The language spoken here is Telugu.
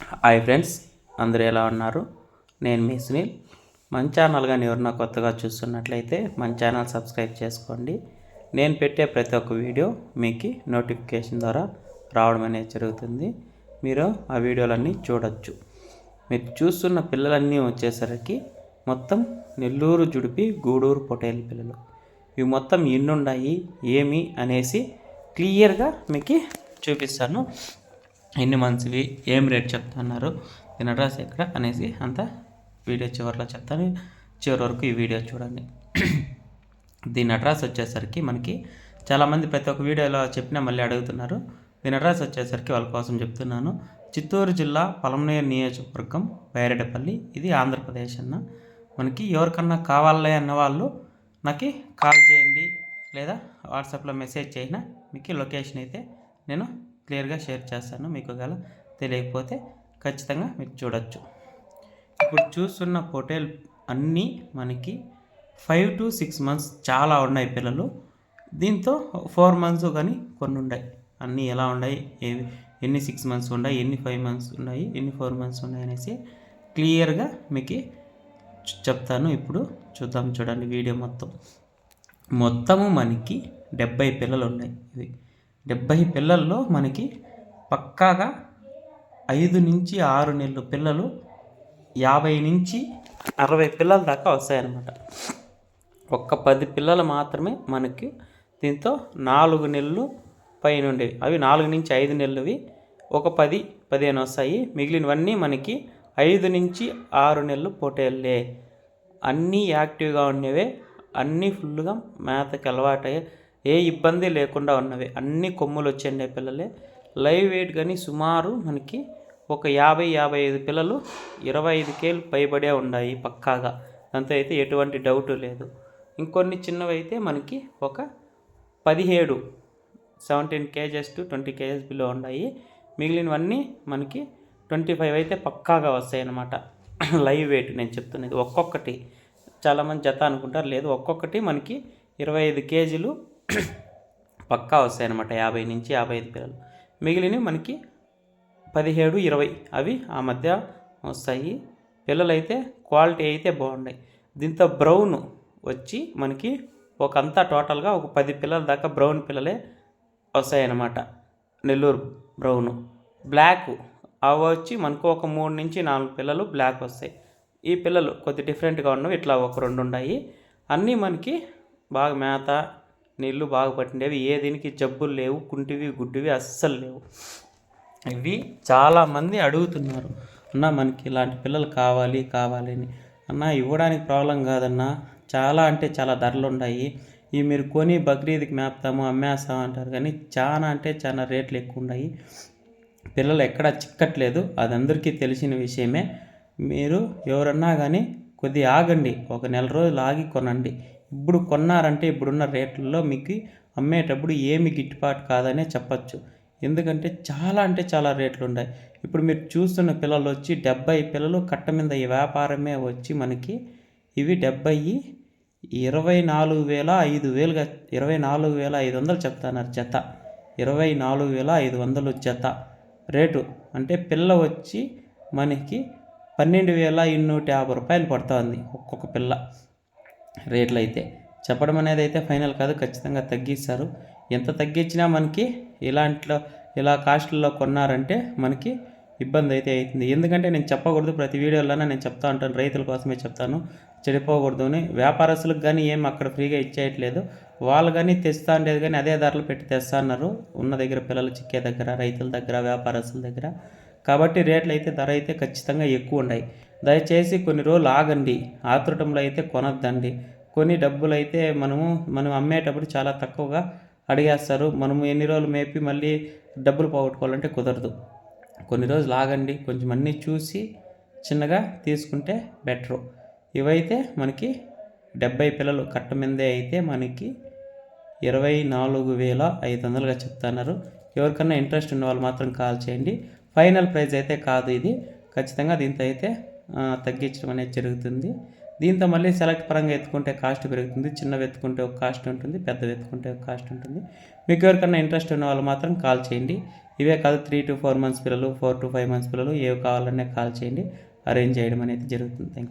హాయ్ ఫ్రెండ్స్ అందరూ ఎలా ఉన్నారు? నేను మీ సునీల్. మన ఛానల్ కానీ ఎవరన్నా కొత్తగా చూస్తున్నట్లయితే మన ఛానల్ సబ్స్క్రైబ్ చేసుకోండి. నేను పెట్టే ప్రతి ఒక్క వీడియో మీకు నోటిఫికేషన్ ద్వారా రావడం అనేది జరుగుతుంది. మీరు ఆ వీడియోలన్నీ చూడొచ్చు. మీరు చూస్తున్న పిల్లలన్నీ వచ్చేసరికి మొత్తం నెల్లూరు జుడిపి గూడూరు పొటేల్ పిల్లలు. ఇవి మొత్తం ఎన్ని ఉన్నాయి ఏమి అనేసి క్లియర్గా మీకు చూపిస్తాను. ఎన్ని మంత్స్వి ఏం రేట్ చెప్తున్నారు దీని అడ్రస్ ఎక్కడ అనేసి అంతా వీడియో చివరిలో చెప్తాను. చివరి వరకు ఈ వీడియో చూడండి. దీని అడ్రస్ వచ్చేసరికి మనకి చాలామంది ప్రతి ఒక్క వీడియోలో చెప్పినా మళ్ళీ అడుగుతున్నారు. దీని అడ్రస్ వచ్చేసరికి వాళ్ళ కోసం చెప్తున్నాను. చిత్తూరు జిల్లా పలమనేరు నియోజకవర్గం బైరెడ్డపల్లి. ఇది ఆంధ్రప్రదేశ్ అన్న. మనకి ఎవరికన్నా కావాలి అన్న వాళ్ళు నాకు కాల్ చేయండి లేదా వాట్సాప్లో మెసేజ్ చేసినా మీకు లొకేషన్ అయితే నేను క్లియర్గా షేర్ చేస్తాను మీకు గల తెలియకపోతే ఖచ్చితంగా మీరు చూడొచ్చు. ఇప్పుడు చూస్తున్న పొటేల్ అన్నీ మనకి ఫైవ్ టు సిక్స్ మంత్స్ చాలా ఉన్నాయి పిల్లలు. దీంతో ఫోర్ మంత్స్ కానీ కొన్ని ఉన్నాయి. అన్నీ ఎలా ఉన్నాయి? ఏవి ఎన్ని సిక్స్ మంత్స్ ఉన్నాయి? ఎన్ని ఫైవ్ మంత్స్ ఉన్నాయి? ఎన్ని ఫోర్ మంత్స్ ఉన్నాయి అనేసి క్లియర్గా మీకు చెప్తాను. ఇప్పుడు చూద్దాం చూడండి వీడియో మొత్తం. మొత్తము మనకి డెబ్బై పిల్లలు ఉన్నాయి. ఇవి డెబ్బై పిల్లల్లో మనకి పక్కాగా ఐదు నుంచి ఆరు నెలలు పిల్లలు యాభై నుంచి అరవై పిల్లల దాకా వస్తాయన్నమాట. ఒక్క పది పిల్లలు మాత్రమే మనకి దీంతో నాలుగు నెలలు పైన ఉండేవి అవి నాలుగు నుంచి ఐదు నెలలువి. ఒక పది పదిహేను వస్తాయి. మిగిలినవన్నీ మనకి ఐదు నుంచి ఆరు నెలలు పొటేళ్ళే అన్నీ యాక్టివ్గా ఉండేవే. అన్నీ ఫుల్గా మేతకి అలవాటయ్యే ఏ ఇబ్బంది లేకుండా ఉన్నవి. అన్ని కొమ్ములు వచ్చండే పిల్లలే. లైవ్ వెయిట్ కానీ సుమారు మనకి ఒక యాభై యాభై ఐదు పిల్లలు ఇరవై ఐదు కేలు పైబడే ఉన్నాయి పక్కాగా. దాంతో అయితే ఎటువంటి డౌట్ లేదు. ఇంకొన్ని చిన్నవి అయితే మనకి ఒక పదిహేడు seventeen kgs to twenty kgs below ఉన్నాయి. మిగిలినవన్నీ మనకి ట్వంటీ ఫైవ్ అయితే పక్కాగా వస్తాయి అన్నమాట లైవ్ వెయిట్ నేను చెప్తున్నది ఒక్కొక్కటి. చాలామంది జత అనుకుంటారు. లేదు ఒక్కొక్కటి మనకి ఇరవై ఐదు కేజీలు పక్కా వస్తాయి అన్నమాట యాభై నుంచి యాభై ఐదు పిల్లలు. మిగిలినవి మనకి పదిహేడు ఇరవై అవి ఆ మధ్య వస్తాయి. పిల్లలైతే క్వాలిటీ అయితే బాగున్నాయి. దీంతో బ్రౌన్ వచ్చి మనకి ఒక అంతా టోటల్గా ఒక పది పిల్లల దాకా బ్రౌన్ పిల్లలే వస్తాయన్నమాట. నెల్లూరు బ్రౌను. బ్లాక్ అవి వచ్చి మనకు ఒక మూడు నుంచి నాలుగు పిల్లలు బ్లాక్ వస్తాయి. ఈ పిల్లలు కొద్ది డిఫరెంట్గా ఉన్నవి. ఇట్లా ఒక రెండు ఉన్నాయి అన్నీ మనకి బాగా మేత నీళ్ళు బాగా పట్టిండేవి. ఏ దీనికి జబ్బులు లేవు కుంటివి గుడ్డివి అస్సలు లేవు. ఇవి చాలామంది అడుగుతున్నారు అన్న మనకి ఇలాంటి పిల్లలు కావాలి కావాలి అని. అన్న ఇవ్వడానికి ప్రాబ్లం కాదన్నా. చాలా అంటే చాలా ధరలు ఉన్నాయి ఇవి మీరు కొని బక్రీద్కి మేపుతాము అమ్మేస్తాము అంటారు. కానీ చాలా అంటే చాలా రేట్లు ఎక్కువ ఉన్నాయి పిల్లలు ఎక్కడ చిక్కట్లేదు. అది అందరికీ తెలిసిన విషయమే. మీరు ఎవరన్నా కానీ కొద్దిగా ఆగండి. ఒక నెల రోజులు ఆగి కొనండి. ఇప్పుడు కొన్నారంటే ఇప్పుడున్న రేట్లలో మీకు అమ్మేటప్పుడు ఏమి గిట్టుబాటు కాదనే చెప్పచ్చు. ఎందుకంటే చాలా అంటే చాలా రేట్లు ఉన్నాయి ఇప్పుడు మీరు చూస్తున్న పిల్లలు వచ్చి డెబ్బై పిల్లలు కట్ట మీద ఈ వ్యాపారమే వచ్చి మనకి ఇవి డెబ్బై ఇరవై నాలుగు వేల ఐదు వేలుగా ఇరవై నాలుగు వేల ఐదు వందలు చెప్తున్నారు జత. ఇరవై నాలుగు వేల ఐదు వందలు జత రేటు. అంటే పిల్ల వచ్చి మనకి పన్నెండు వేల ఇన్నూట యాభై రూపాయలు పడుతుంది ఒక్కొక్క పిల్ల. రేట్లు అయితే. చెప్పడం అనేది అయితే ఫైనల్ కాదు ఖచ్చితంగా తగ్గిస్తారు. ఎంత తగ్గించినా మనకి ఇలాంట్లో ఇలా కాస్ట్లో కొన్నారంటే మనకి ఇబ్బంది అయితే అవుతుంది. ఎందుకంటే నేను చెప్పకూడదు ప్రతి వీడియోలోనే నేను చెప్తా ఉంటాను రైతుల కోసమే చెప్తాను. చెడిపోకూడదు అని. వ్యాపారస్తులకు కానీ ఏం అక్కడ ఫ్రీగా ఇచ్చేయట్లేదు. వాళ్ళు కానీ తెస్తా ఉండేది కానీ అదే ధరలు పెట్టి తెస్తా అన్నారు. ఉన్న దగ్గర పిల్లలు చిక్కే దగ్గర రైతుల దగ్గర వ్యాపారస్తుల దగ్గర. కాబట్టి రేట్లు అయితే ధర అయితే ఖచ్చితంగా ఎక్కువ ఉన్నాయి దయచేసి కొన్ని రోజులు ఆగండి. ఆతృటంలో అయితే కొనొద్దండి. కొన్ని డబ్బులు అయితే మనము మనం అమ్మేటప్పుడు చాలా తక్కువగా అడిగేస్తారు. మనము ఎన్ని రోజులు మేపి మళ్ళీ డబ్బులు పోగొట్టుకోవాలంటే కుదరదు. కొన్ని రోజులు ఆగండి. కొంచెం అన్నీ చూసి చిన్నగా తీసుకుంటే బెటరు. ఇవైతే మనకి డెబ్బై పిల్లలు కట్ట మీదే అయితే మనకి ఇరవై నాలుగు వేల ఐదు వందలుగా చెప్తున్నారు. ఎవరికన్నా ఇంట్రెస్ట్ ఉన్న వాళ్ళు మాత్రం కాల్ చేయండి. ఫైనల్ ప్రైజ్ అయితే కాదు ఇది. ఖచ్చితంగా దీంతో అయితే తగ్గించడం అనేది జరుగుతుంది. దీంతో మళ్ళీ సెలెక్ట్ పరంగా ఎత్తుకుంటే కాస్ట్ పెరుగుతుంది. చిన్నవి ఎత్తుకుంటే ఒక కాస్ట్ ఉంటుంది పెద్దవి ఎత్తుకుంటే ఒక కాస్ట్ ఉంటుంది. మీకు ఎవరికన్నా ఇంట్రెస్ట్ ఉన్న వాళ్ళు మాత్రం కాల్ చేయండి. ఇవే కాదు త్రీ టు ఫోర్ మంత్స్ పిల్లలు ఫోర్ టు ఫైవ్ మంత్స్ పిల్లలు ఏవి కావాలన్నా కాల్ చేయండి. అరేంజ్ చేయడం అనేది జరుగుతుంది. Thank you